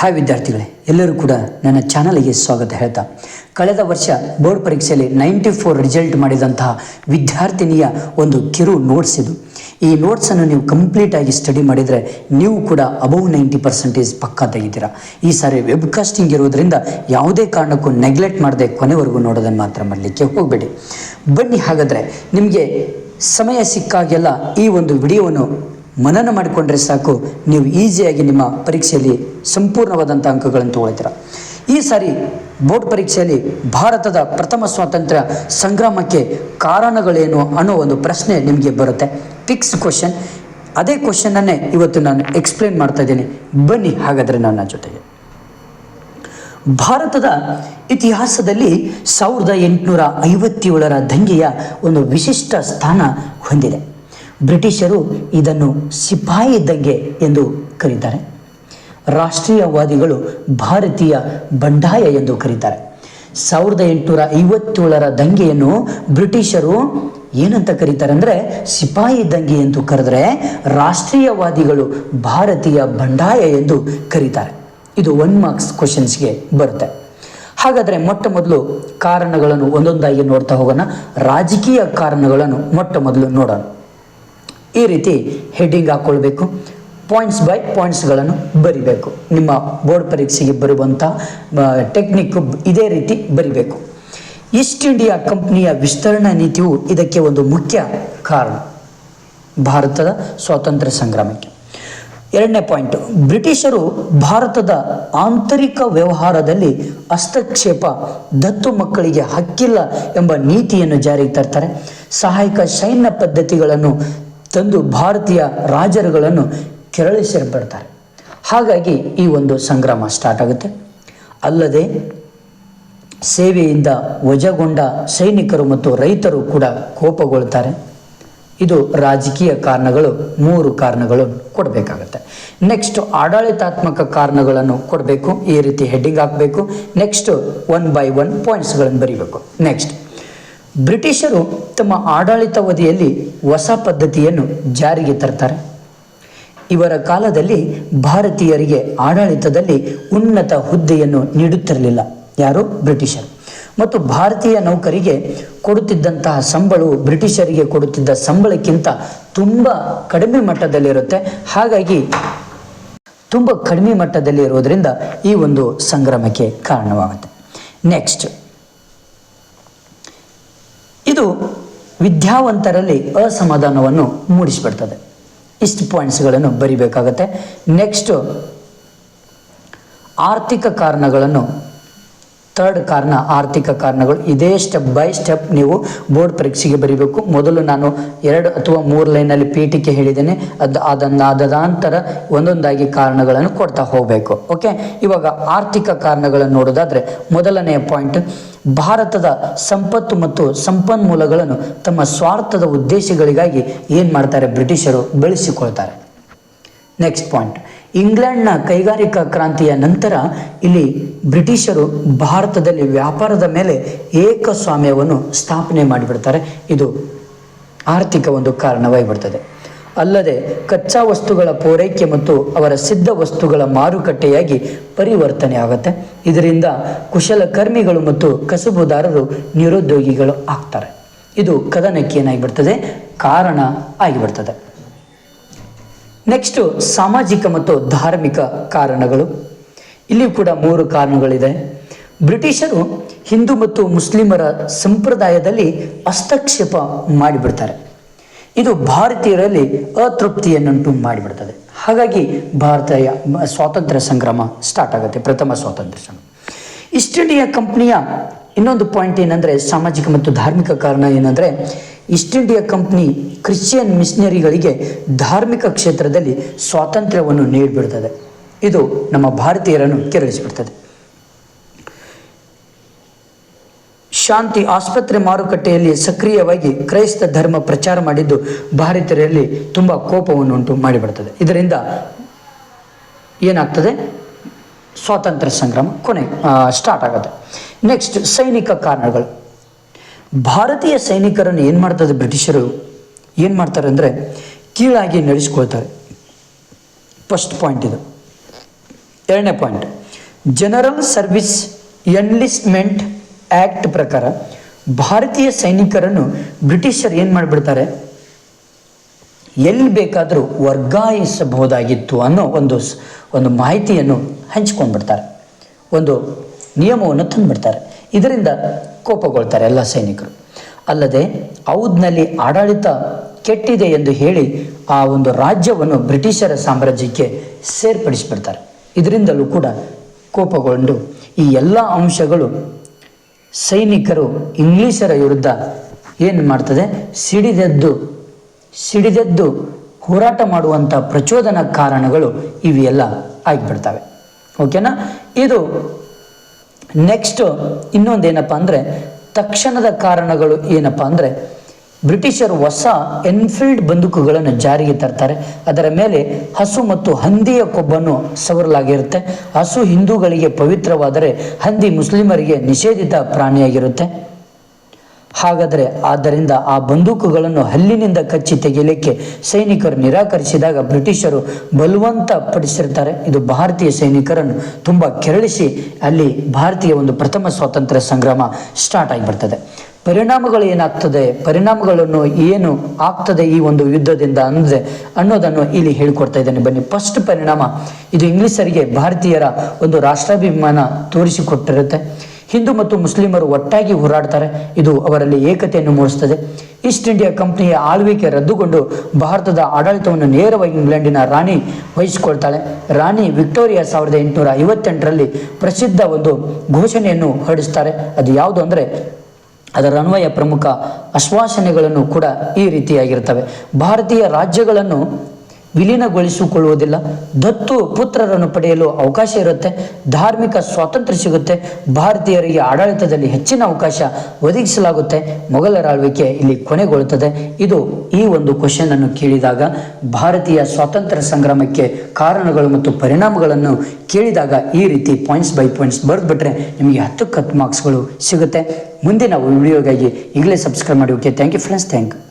Hi ವಿದ್ಯಾರ್ಥಿಗಳೇ, ಎಲ್ಲರೂ ಕೂಡ ನನ್ನ ಚಾನಲ್ಗೆ ಸ್ವಾಗತ ಹೇಳ್ತಾ. ಕಳೆದ ವರ್ಷ ಬೋರ್ಡ್ ಪರೀಕ್ಷೆಯಲ್ಲಿ ನೈಂಟಿ ಫೋರ್ ರಿಸಲ್ಟ್ ಮಾಡಿದಂತಹ ವಿದ್ಯಾರ್ಥಿನಿಯ ಒಂದು ಕಿರು ನೋಟ್ಸ್ ಇದು. ಈ ನೋಟ್ಸನ್ನು ನೀವು ಕಂಪ್ಲೀಟಾಗಿ ಸ್ಟಡಿ ಮಾಡಿದರೆ ನೀವು ಕೂಡ ಅಬೌವ್ ನೈಂಟಿ ಪರ್ಸೆಂಟೇಜ್ ಪಕ್ಕ ತೆಗಿತೀರಾ. ಈ ಸಾರಿ ವೆಬ್ಕಾಸ್ಟಿಂಗ್ ಇರೋದರಿಂದ ಯಾವುದೇ ಕಾರಣಕ್ಕೂ ನೆಗ್ಲೆಕ್ಟ್ ಮಾಡದೆ ಕೊನೆವರೆಗೂ ನೋಡೋದನ್ನು ಮಾತ್ರ ಮಾಡಲಿಕ್ಕೆ ಹೋಗಬೇಡಿ. ಬನ್ನಿ ಹಾಗಾದರೆ ನಿಮಗೆ ಸಮಯ ಸಿಕ್ಕಾಗೆಲ್ಲ ಈ ಒಂದು ವಿಡಿಯೋವನ್ನು ಮನನ ಮಾಡಿಕೊಂಡ್ರೆ ಸಾಕು. ನೀವು ಈಸಿಯಾಗಿ ನಿಮ್ಮ ಪರೀಕ್ಷೆಯಲ್ಲಿ ಸಂಪೂರ್ಣವಾದಂಥ ಅಂಕಗಳನ್ನು ತಗೊಳ್ತೀರ. ಈ ಸಾರಿ ಬೋರ್ಡ್ ಪರೀಕ್ಷೆಯಲ್ಲಿ ಭಾರತದ ಪ್ರಥಮ ಸ್ವಾತಂತ್ರ್ಯ ಸಂಗ್ರಾಮಕ್ಕೆ ಕಾರಣಗಳೇನು ಅನ್ನೋ ಒಂದು ಪ್ರಶ್ನೆ ನಿಮಗೆ ಬರುತ್ತೆ. ಫಿಕ್ಸ್ ಕ್ವಶನ್ ಅದೇ ಕ್ವಶನನ್ನೇ ಇವತ್ತು ನಾನು ಎಕ್ಸ್ಪ್ಲೇನ್ ಮಾಡ್ತಾ ಇದ್ದೀನಿ. ಬನ್ನಿ ಹಾಗಾದರೆ ನನ್ನ ಜೊತೆಗೆ. ಭಾರತದ ಇತಿಹಾಸದಲ್ಲಿ ಸಾವಿರದ ಎಂಟುನೂರ ಐವತ್ತೇಳರ ದಂಗೆಯ ಒಂದು ವಿಶಿಷ್ಟ ಸ್ಥಾನ ಹೊಂದಿದೆ. ಬ್ರಿಟಿಷರು ಇದನ್ನು ಸಿಪಾಯಿ ದಂಗೆ ಎಂದು ಕರೀತಾರೆ. ರಾಷ್ಟ್ರೀಯವಾದಿಗಳು ಭಾರತೀಯ ಬಂಡಾಯ ಎಂದು ಕರೀತಾರೆ. ಸಾವಿರದ ಎಂಟುನೂರ ಐವತ್ತೇಳರ ದಂಗೆಯನ್ನು ಬ್ರಿಟಿಷರು ಏನಂತ ಕರೀತಾರೆ ಅಂದರೆ ಸಿಪಾಯಿ ದಂಗೆ ಎಂದು ಕರೆದರೆ ರಾಷ್ಟ್ರೀಯವಾದಿಗಳು ಭಾರತೀಯ ಬಂಡಾಯ ಎಂದು ಕರೀತಾರೆ. ಇದು ಒನ್ ಮಾರ್ಕ್ಸ್ ಕ್ವಶನ್ಸ್ಗೆ ಬರುತ್ತೆ. ಹಾಗಾದರೆ ಮೊಟ್ಟ ಮೊದಲು ಕಾರಣಗಳನ್ನು ಒಂದೊಂದಾಗಿ ನೋಡ್ತಾ ಹೋಗೋಣ. ರಾಜಕೀಯ ಕಾರಣಗಳನ್ನು ಮೊಟ್ಟ ಮೊದಲು ನೋಡೋಣ. ಈ ರೀತಿ ಹೆಡ್ಡಿಂಗ್ ಹಾಕ್ಕೊಳ್ಬೇಕು ಪಾಯಿಂಟ್ಸ್ ಬೈ ಪಾಯಿಂಟ್ಸ್ಗಳನ್ನು ಬರಿಬೇಕು. ನಿಮ್ಮ ಬೋರ್ಡ್ ಪರೀಕ್ಷೆಗೆ ಬರುವಂಥ ಟೆಕ್ನಿಕ್ ಇದೇ ರೀತಿ ಬರಿಬೇಕು. ಈಸ್ಟ್ ಇಂಡಿಯಾ ಕಂಪ್ನಿಯ ವಿಸ್ತರಣಾ ನೀತಿಯು ಇದಕ್ಕೆ ಒಂದು ಮುಖ್ಯ ಕಾರಣ. ಭಾರತದ ಸ್ವಾತಂತ್ರ್ಯ ಸಂಗ್ರಾಮಕ್ಕೆ. ಎರಡನೇ ಪಾಯಿಂಟ್ ಬ್ರಿಟಿಷರು ಭಾರತದ ಆಂತರಿಕ ವ್ಯವಹಾರದಲ್ಲಿ ಹಸ್ತಕ್ಷೇಪ ದತ್ತು ಮಕ್ಕಳಿಗೆ ಹಕ್ಕಿಲ್ಲ ಎಂಬ ನೀತಿಯನ್ನು ಜಾರಿಗೆ ತರ್ತಾರೆ. ಸಹಾಯಕ ಸೈನ್ಯ ಪದ್ಧತಿಗಳನ್ನು ತಂದು ಭಾರತೀಯ ರಾಜರುಗಳನ್ನು ಕೆರಳಿಸಿರ್ಬಿಡ್ತಾರೆ ಹಾಗಾಗಿ ಈ ಒಂದು ಸಂಗ್ರಾಮ ಸ್ಟಾರ್ಟ್ ಆಗುತ್ತೆ. ಅಲ್ಲದೆ ಸೇವೆಯಿಂದ ವಜಗೊಂಡ ಸೈನಿಕರು ಮತ್ತು ರೈತರು ಕೂಡ ಕೋಪಗೊಳ್ತಾರೆ. ಇದು ರಾಜಕೀಯ ಕಾರಣಗಳು, ಮೂರು ಕಾರಣಗಳು ಕೊಡಬೇಕಾಗತ್ತೆ. ನೆಕ್ಸ್ಟ್ ಆಡಳಿತಾತ್ಮಕ ಕಾರಣಗಳನ್ನು ಕೊಡಬೇಕು, ಈ ರೀತಿ ಹೆಡ್ಡಿಂಗ್ ಹಾಕಬೇಕು. ನೆಕ್ಸ್ಟ್ ಒನ್ ಬೈ ಒನ್ ಪಾಯಿಂಟ್ಸ್ಗಳನ್ನು ಬರೀಬೇಕು. ನೆಕ್ಸ್ಟ್ ಬ್ರಿಟಿಷರು ತಮ್ಮ ಆಡಳಿತಾವಧಿಯಲ್ಲಿ ಹೊಸ ಪದ್ಧತಿಯನ್ನು ಜಾರಿಗೆ ತರ್ತಾರೆ. ಇವರ ಕಾಲದಲ್ಲಿ ಭಾರತೀಯರಿಗೆ ಆಡಳಿತದಲ್ಲಿ ಉನ್ನತ ಹುದ್ದೆಯನ್ನು ನೀಡುತ್ತಿರಲಿಲ್ಲ. ಯಾರು? ಬ್ರಿಟಿಷರು. ಮತ್ತು ಭಾರತೀಯ ನೌಕರಿಗೆ ಕೊಡುತ್ತಿದ್ದಂತಹ ಸಂಬಳವು ಬ್ರಿಟಿಷರಿಗೆ ಕೊಡುತ್ತಿದ್ದ ಸಂಬಳಕ್ಕಿಂತ ತುಂಬ ಕಡಿಮೆ ಮಟ್ಟದಲ್ಲಿರುತ್ತೆ. ಹಾಗಾಗಿ ತುಂಬ ಕಡಿಮೆ ಮಟ್ಟದಲ್ಲಿ ಇರೋದ್ರಿಂದ ಈ ಒಂದು ಸಂಗ್ರಮಕ್ಕೆ ಕಾರಣವಾಗುತ್ತೆ. ನೆಕ್ಸ್ಟ್ ಇದು ವಿದ್ಯಾವಂತರಲ್ಲಿ ಅಸಮಾಧಾನವನ್ನು ಮೂಡಿಸಿಬಿಡ್ತದೆ. ಇಷ್ಟು ಪಾಯಿಂಟ್ಸ್ಗಳನ್ನು ಬರಿಬೇಕಾಗತ್ತೆ. ನೆಕ್ಸ್ಟು ಆರ್ಥಿಕ ಕಾರಣಗಳನ್ನು ಥರ್ಡ್ ಕಾರಣ, ಆರ್ಥಿಕ ಕಾರಣಗಳು. ಇದೇ ಸ್ಟೆಪ್ ಬೈ ಸ್ಟೆಪ್ ನೀವು ಬೋರ್ಡ್ ಪರೀಕ್ಷೆಗೆ ಬರೀಬೇಕು. ಮೊದಲು ನಾನು ಎರಡು ಅಥವಾ ಮೂರು ಲೈನಲ್ಲಿ ಪೀಠಿಕೆ ಹೇಳಿದ್ದೇನೆ. ಅದು ಅದನ್ನು ಒಂದೊಂದಾಗಿ ಕಾರಣಗಳನ್ನು ಕೊಡ್ತಾ ಹೋಗಬೇಕು. ಓಕೆ ಇವಾಗ ಆರ್ಥಿಕ ಕಾರಣಗಳನ್ನು ನೋಡೋದಾದರೆ, ಮೊದಲನೆಯ ಪಾಯಿಂಟ್ ಭಾರತದ ಸಂಪತ್ತು ಮತ್ತು ಸಂಪನ್ಮೂಲಗಳನ್ನು ತಮ್ಮ ಸ್ವಾರ್ಥದ ಉದ್ದೇಶಗಳಿಗಾಗಿ ಏನು ಮಾಡ್ತಾರೆ ಬ್ರಿಟಿಷರು? ಬೆಳೆಸಿಕೊಳ್ತಾರೆ. ನೆಕ್ಸ್ಟ್ ಪಾಯಿಂಟ್ ಇಂಗ್ಲೆಂಡ್ನ ಕೈಗಾರಿಕಾ ಕ್ರಾಂತಿಯ ನಂತರ ಇಲ್ಲಿ ಬ್ರಿಟಿಷರು ಭಾರತದಲ್ಲಿ ವ್ಯಾಪಾರದ ಮೇಲೆ ಏಕಸ್ವಾಮ್ಯವನ್ನು ಸ್ಥಾಪನೆ ಮಾಡಿಬಿಡ್ತಾರೆ. ಇದು ಆರ್ಥಿಕ ಒಂದು ಕಾರಣವಾಗಿಬಿಡ್ತದೆ ಅಲ್ಲದೆ ಕಚ್ಚಾ ವಸ್ತುಗಳ ಪೂರೈಕೆ ಮತ್ತು ಅವರ ಸಿದ್ಧ ವಸ್ತುಗಳ ಮಾರುಕಟ್ಟೆಯಾಗಿ ಪರಿವರ್ತನೆ ಆಗುತ್ತೆ. ಇದರಿಂದ ಕುಶಲಕರ್ಮಿಗಳು ಮತ್ತು ಕಸುಬುದಾರರು ನಿರುದ್ಯೋಗಿಗಳು ಆಗ್ತಾರೆ. ಇದು ಕದನಕ್ಕೆ ಏನಾಗಿಬಿಡ್ತದೆ ಕಾರಣ ಆಗಿಬಿಡ್ತದೆ ನೆಕ್ಸ್ಟು ಸಾಮಾಜಿಕ ಮತ್ತು ಧಾರ್ಮಿಕ ಕಾರಣಗಳು. ಇಲ್ಲಿ ಕೂಡ ಮೂರು ಕಾರಣಗಳಿದೆ. ಬ್ರಿಟಿಷರು ಹಿಂದೂ ಮತ್ತು ಮುಸ್ಲಿಮರ ಸಂಪ್ರದಾಯದಲ್ಲಿ ಹಸ್ತಕ್ಷೇಪ ಮಾಡಿಬಿಡ್ತಾರೆ. ಇದು ಭಾರತೀಯರಲ್ಲಿ ಅತೃಪ್ತಿಯನ್ನುಂಟು ಮಾಡಿಬಿಡ್ತದೆ. ಹಾಗಾಗಿ ಭಾರತೀಯ ಸ್ವಾತಂತ್ರ್ಯ ಸಂಗ್ರಾಮ ಸ್ಟಾರ್ಟ್ ಆಗುತ್ತೆ, ಪ್ರಥಮ ಸ್ವಾತಂತ್ರ್ಯ ಸಂಗ್ರಾಮ. ಈಸ್ಟ್ ಇಂಡಿಯಾ ಕಂಪ್ನಿಯ ಇನ್ನೊಂದು ಪಾಯಿಂಟ್ ಏನಂದರೆ ಸಾಮಾಜಿಕ ಮತ್ತು ಧಾರ್ಮಿಕ ಕಾರಣ ಏನಂದರೆ ಈಸ್ಟ್ ಇಂಡಿಯಾ ಕಂಪ್ನಿ ಕ್ರಿಶ್ಚಿಯನ್ ಮಿಷನರಿಗಳಿಗೆ ಧಾರ್ಮಿಕ ಕ್ಷೇತ್ರದಲ್ಲಿ ಸ್ವಾತಂತ್ರ್ಯವನ್ನು ನೀಡಿಬಿಡ್ತದೆ. ಇದು ನಮ್ಮ ಭಾರತೀಯರನ್ನು ಕೆರಳಿಸಿಬಿಡ್ತದೆ. ಶಾಂತಿ ಆಸ್ಪತ್ರೆ ಮಾರುಕಟ್ಟೆಯಲ್ಲಿ ಸಕ್ರಿಯವಾಗಿ ಕ್ರೈಸ್ತ ಧರ್ಮ ಪ್ರಚಾರ ಮಾಡಿದ್ದು ಭಾರತೀಯರಲ್ಲಿ ತುಂಬ ಕೋಪವನ್ನು ಉಂಟು ಮಾಡಿಬಿಡ್ತದೆ. ಇದರಿಂದ ಏನಾಗ್ತದೆ? ಸ್ವಾತಂತ್ರ್ಯ ಸಂಗ್ರಾಮ ಕೊನೆ ಸ್ಟಾರ್ಟ್ ಆಗುತ್ತೆ. ನೆಕ್ಸ್ಟ್ ಸೈನಿಕ ಕಾರಣಗಳು ಭಾರತೀಯ ಸೈನಿಕರನ್ನು ಏನು ಮಾಡ್ತದೆ ಬ್ರಿಟಿಷರು? ಏನು ಮಾಡ್ತಾರೆ ಅಂದರೆ ಕೀಳಾಗಿ ನಡೆಸ್ಕೊಳ್ತಾರೆ. ಫಸ್ಟ್ ಪಾಯಿಂಟ್ ಇದು. ಎರಡನೇ point general service enlistment act ಪ್ರಕಾರ ಭಾರತೀಯ ಸೈನಿಕರನ್ನು ಬ್ರಿಟಿಷರು ಏನು ಮಾಡಿಬಿಡ್ತಾರೆ? ಎಲ್ಲಿ ಬೇಕಾದರೂ ವರ್ಗಾಯಿಸಬಹುದಾಗಿತ್ತು ಅನ್ನೋ ಒಂದು ಒಂದು ಮಾಹಿತಿಯನ್ನು ಹಂಚ್ಕೊಂಡ್ಬಿಡ್ತಾರೆ. ಒಂದು ನಿಯಮವನ್ನು ತಂದುಬಿಡ್ತಾರೆ. ಇದರಿಂದ ಕೋಪಗೊಳ್ತಾರೆ ಎಲ್ಲ ಸೈನಿಕರು. ಅಲ್ಲದೆ ಔದ್ನಲ್ಲಿ ಆಡಳಿತ ಕೆಟ್ಟಿದೆ ಎಂದು ಹೇಳಿ ಆ ಒಂದು ರಾಜ್ಯವನ್ನು ಬ್ರಿಟಿಷರ ಸಾಮ್ರಾಜ್ಯಕ್ಕೆ ಸೇರ್ಪಡಿಸಿಬಿಡ್ತಾರೆ. ಇದರಿಂದಲೂ ಕೂಡ ಕೋಪಗೊಂಡು ಈ ಎಲ್ಲ ಅಂಶಗಳು ಸೈನಿಕರು ಇಂಗ್ಲಿಷರ ವಿರುದ್ಧ ಏನು ಮಾಡ್ತದೆ? ಸಿಡಿದೆದ್ದು ಸಿಡಿದೆದ್ದು ಹೋರಾಟ ಮಾಡುವಂಥ ಪ್ರಚೋದನ ಕಾರಣಗಳು ಇವೆಲ್ಲ ಆಗಿಬಿಡ್ತವೆ. ಓಕೆನಾ? ಇದು ನೆಕ್ಸ್ಟ್ ಇನ್ನೊಂದೇನಪ್ಪ ಅಂದರೆ, ತಕ್ಷಣದ ಕಾರಣಗಳು ಏನಪ್ಪ ಅಂದರೆ, ಬ್ರಿಟಿಷರು ಹೊಸ ಎನ್ಫೀಲ್ಡ್ ಬಂದೂಕುಗಳನ್ನು ಜಾರಿಗೆ ತರ್ತಾರೆ. ಅದರ ಮೇಲೆ ಹಸು ಮತ್ತು ಹಂದಿಯ ಕೊಬ್ಬನ್ನು ಸವರಲಾಗಿರುತ್ತೆ. ಹಸು ಹಿಂದೂಗಳಿಗೆ ಪವಿತ್ರವಾದರೆ ಹಂದಿ ಮುಸ್ಲಿಮರಿಗೆ ನಿಷೇಧಿತ ಪ್ರಾಣಿಯಾಗಿರುತ್ತೆ. ಹಾಗಾದರೆ ಆದ್ದರಿಂದ ಆ ಬಂದೂಕುಗಳನ್ನು ಹಲ್ಲಿನಿಂದ ಕಚ್ಚಿ ತೆಗೆಯಲಿಕ್ಕೆ ಸೈನಿಕರು ನಿರಾಕರಿಸಿದಾಗ ಬ್ರಿಟಿಷರು ಬಲವಂತ ಪಡಿಸಿರ್ತಾರೆ. ಇದು ಭಾರತೀಯ ಸೈನಿಕರನ್ನು ತುಂಬ ಕೆರಳಿಸಿ ಅಲ್ಲಿ ಭಾರತೀಯ ಒಂದು ಪ್ರಥಮ ಸ್ವಾತಂತ್ರ್ಯ ಸಂಗ್ರಾಮ ಸ್ಟಾರ್ಟ್ ಆಗಿಬಿಡ್ತದೆ. ಪರಿಣಾಮಗಳು ಏನಾಗ್ತದೆ? ಪರಿಣಾಮಗಳನ್ನು ಏನು ಆಗ್ತದೆ ಈ ಒಂದು ಯುದ್ಧದಿಂದ ಅಂದರೆ ಅನ್ನೋದನ್ನು ಇಲ್ಲಿ ಹೇಳಿಕೊಡ್ತಾ ಇದ್ದೇನೆ. ಬನ್ನಿ ಫಸ್ಟ್ ಪರಿಣಾಮ. ಇದು ಇಂಗ್ಲಿಷರಿಗೆ ಭಾರತೀಯರ ಒಂದು ರಾಷ್ಟ್ರಾಭಿಮಾನ ತೋರಿಸಿಕೊಟ್ಟಿರುತ್ತೆ. ಹಿಂದೂ ಮತ್ತು ಮುಸ್ಲಿಮರು ಒಟ್ಟಾಗಿ ಹೋರಾಡ್ತಾರೆ. ಇದು ಅವರಲ್ಲಿ ಏಕತೆಯನ್ನು ಮೂಡಿಸುತ್ತದೆ. ಈಸ್ಟ್ ಇಂಡಿಯಾ ಕಂಪನಿಯ ಆಳ್ವಿಕೆ ರದ್ದುಗೊಂಡು ಭಾರತದ ಆಡಳಿತವನ್ನು ನೇರವಾಗಿ ಇಂಗ್ಲೆಂಡಿನ ರಾಣಿ ವಹಿಸಿಕೊಳ್ತಾಳೆ. ರಾಣಿ ವಿಕ್ಟೋರಿಯಾ ಸಾವಿರದ ಎಂಟುನೂರ ಐವತ್ತೆಂಟರಲ್ಲಿ ಪ್ರಸಿದ್ಧ ಒಂದು ಘೋಷಣೆಯನ್ನು ಹೊರಡಿಸ್ತಾರೆ ಅದು ಯಾವುದು ಅಂದರೆ, ಅದರ ಅನ್ವಯ ಪ್ರಮುಖ ಆಶ್ವಾಸನೆಗಳನ್ನು ಕೂಡ ಈ ರೀತಿಯಾಗಿರ್ತವೆ ಭಾರತೀಯ ರಾಜ್ಯಗಳನ್ನು ವಿಲೀನಗೊಳಿಸಿಕೊಳ್ಳುವುದಿಲ್ಲ. ದತ್ತು ಪುತ್ರರನ್ನು ಪಡೆಯಲು ಅವಕಾಶ ಇರುತ್ತೆ. ಧಾರ್ಮಿಕ ಸ್ವಾತಂತ್ರ್ಯ ಸಿಗುತ್ತೆ. ಭಾರತೀಯರಿಗೆ ಆಡಳಿತದಲ್ಲಿ ಹೆಚ್ಚಿನ ಅವಕಾಶ ಒದಗಿಸಲಾಗುತ್ತೆ. ಮೊಘಲರ ಆಳ್ವಿಕೆ ಇಲ್ಲಿ ಕೊನೆಗೊಳ್ಳುತ್ತದೆ. ಇದು ಈ ಒಂದು ಕ್ವಶನ್ ಅನ್ನು ಕೇಳಿದಾಗ ಭಾರತೀಯ ಸ್ವಾತಂತ್ರ್ಯ ಸಂಗ್ರಾಮಕ್ಕೆ ಕಾರಣಗಳು ಮತ್ತು ಪರಿಣಾಮಗಳನ್ನು ಕೇಳಿದಾಗ ಈ ರೀತಿ ಪಾಯಿಂಟ್ಸ್ ಬೈ ಪಾಯಿಂಟ್ಸ್ ಬರೆದ್ಬಿಟ್ರೆ ನಿಮಗೆ ಹತ್ತು ಹತ್ತು ಮಾರ್ಕ್ಸ್ಗಳು ಸಿಗುತ್ತೆ. ಮುಂದಿನ ವಿಡಿಯೋಗಾಗಿ ಈಗಲೇ ಸಬ್ಸ್ಕ್ರೈಬ್ ಮಾಡಿ. Okay thank you friends thank